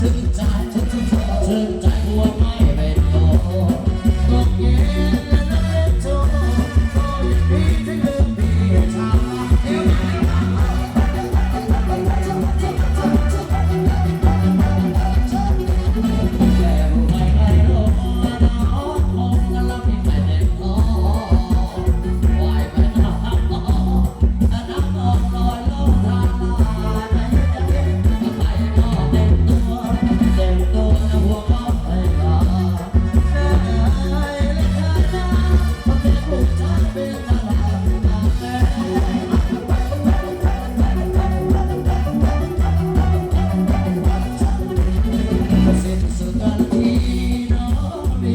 ถึงใจทุกทุเธอถึงใจหัวไม่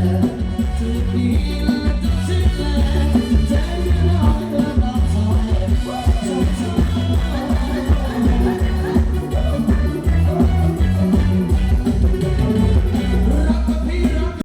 to be